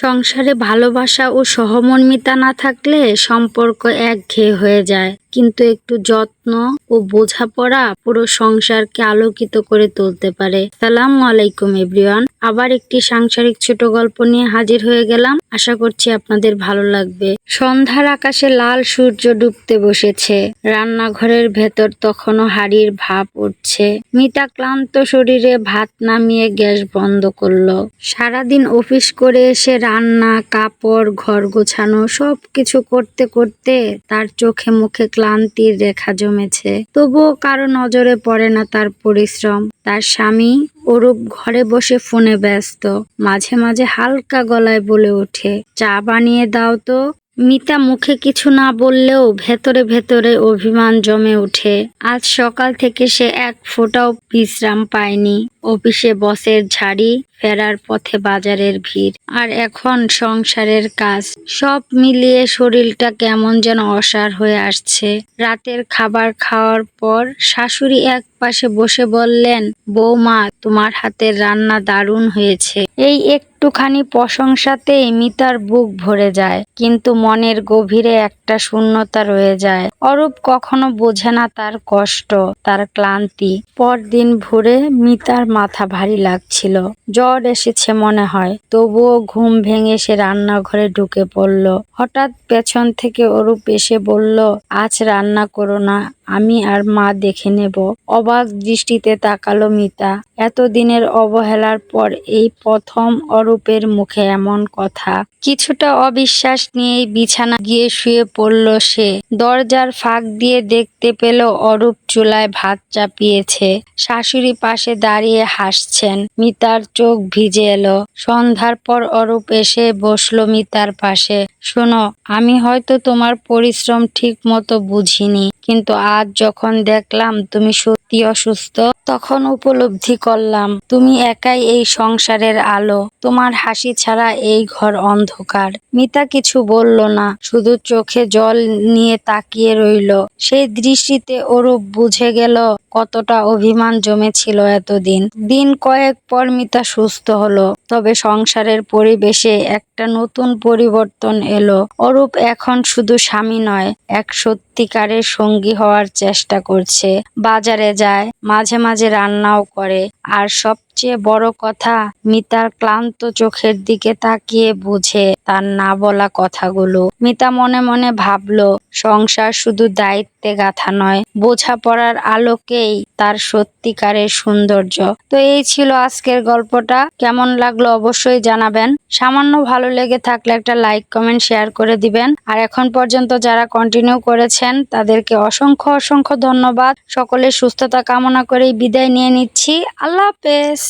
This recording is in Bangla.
সংসারে ভালোবাসা ও সহমর্মিতা না থাকলে সম্পর্ক একঘেয়ে হয়ে যায়। কিন্তু একটু যত্ন ও বোঝাপড়া পুরো সংসারকে আলোকিত করে তুলতে পারে। সালাম আলাইকুম, এভরিওয়ান। আবার একটি সাংসারিক ছোট গল্প নিয়ে হাজির হয়ে গেলাম। আশা করছি আপনাদের ভালো লাগবে। সন্ধ্যার আকাশে লাল সূর্য ডুবতে বসেছে। রান্নাঘরের ভেতর তখনও হাড়ির ভাপ উঠছে। মিতা ক্লান্ত শরীরে ভাত নামিয়ে গ্যাস বন্ধ করল। সারাদিন অফিস করে এসে রান্না, কাপড়, ঘর গোছানো সব কিছু করতে করতে তার চোখে মুখে ক্লান্তির রেখা জমেছে। তবুও কারও নজরে পড়ে না তার পরিশ্রম। তার স্বামী অরূপ ঘরে বসে ফোনে ব্যস্ত। মাঝে মাঝে হালকা গলায় বলে ওঠে, চা বানিয়ে দাও তো। মিতা মুখে কিছু না বললেও ভেতরে ভেতরে অভিমান জমে ওঠে। আজ সকাল থেকে সে এক ফোঁটাও বিশ্রাম পায়নি। অফিসে বসের ঝাড়ি ফেরার পথে বাজারের ভিড় আর এখন সংসারের কাজ। সব মিলিয়ে শরীরটা কেমন যেন অসার হয়ে আসছে। রাতের খাবার খাওয়ার পর শাশুড়ি এক পাশে বসে বললেন, বৌমা, তোমার হাতের রান্না দারুণ হয়েছে। এই একটুখানি প্রশংসাতেই মিতার বুক ভরে যায়, কিন্তু মনের গভীরে একটা শূন্যতা রয়ে যায়। অরূপ কখনো বোঝে না তার কষ্ট, তার ক্লান্তি। পরদিন ভোরে মিতার মাথা ভারী লাগছিল। জ্বর এসেছে মনে হয়। তবুও ঘুম ভেঙে সে রান্নাঘরে ঢুকে পড়ল। হঠাৎ পেছন থেকে অরূপ এসে বলল, আজ রান্না করো না, আমি আর মা দেখে নেব। অবাক দৃষ্টিতে তাকালো মিতা। এতদিনের অবহেলার পর এই প্রথম অরূপের মুখে এমন কথা। কিছুটা অবিশ্বাস নিয়েই বিছানা গিয়ে শুয়ে পড়ল সে। দরজার ফাঁক দিয়ে দেখতে পেল অরূপ চুলায় ভাত চাপিয়েছে। শাশুড়ি পাশে দাঁড়িয়ে হাসছেন। মিতার চোখ ভিজে এলো। সন্ধ্যার পর অরূপ এসে বসল মিতার পাশে। শোনো, আমি হয়তো তোমার পরিশ্রম ঠিক মতো বুঝিনি। কিন্তু আজ যখন দেখলাম তুমি সত্যি অসুস্থ, তখন উপলব্ধি করলাম, তুমি একাই এই সংসারের আলো। তোমার হাসি ছাড়া এই ঘর অন্ধকার। মিতা কিছু বলল না, শুধু চোখে জল নিয়ে তাকিয়ে রইল। সেই দৃষ্টিতে ওরূপ বুঝে গেল কতটা অভিমান জমেছিল এতদিন। দিন কয়েক পর মিতা সুস্থ হলো, তবে সংসারের পরিবেশে একটা নতুন পরিবর্তন এলো। অরূপ এখন শুধু স্বামী নয়, এক সত্যিকারের সঙ্গী হওয়ার চেষ্টা করছে। বাজারে যায়, মাঝে মাঝে রান্নাও করে। আর সবচেয়ে বড় কথা, মিতার ক্লান্ত চোখের দিকে তাকিয়ে বুঝে তার না বলা কথাগুলো। মিতা মনে মনে ভাবলো, সংসার শুধু দায়িত্বে গাথা নয়, বোঝাপড়ার আলোকেই তার সত্যিকারের সৌন্দর্য। তো এই ছিল আজকের গল্পটা। কেমন লাগল অবশ্যই জানাবেন। সামান্য ভালো লেগে থাকলে একটা লাইক, কমেন্ট, শেয়ার করে দিবেন। আর এখন পর্যন্ত যারা কন্টিনিউ করেছেন, তাদেরকে অসংখ্য অসংখ্য ধন্যবাদ। সকলের সুস্থতা কামনা করেই বিদায় নিয়ে নিচ্ছি। আল্লাহ হাফেজ।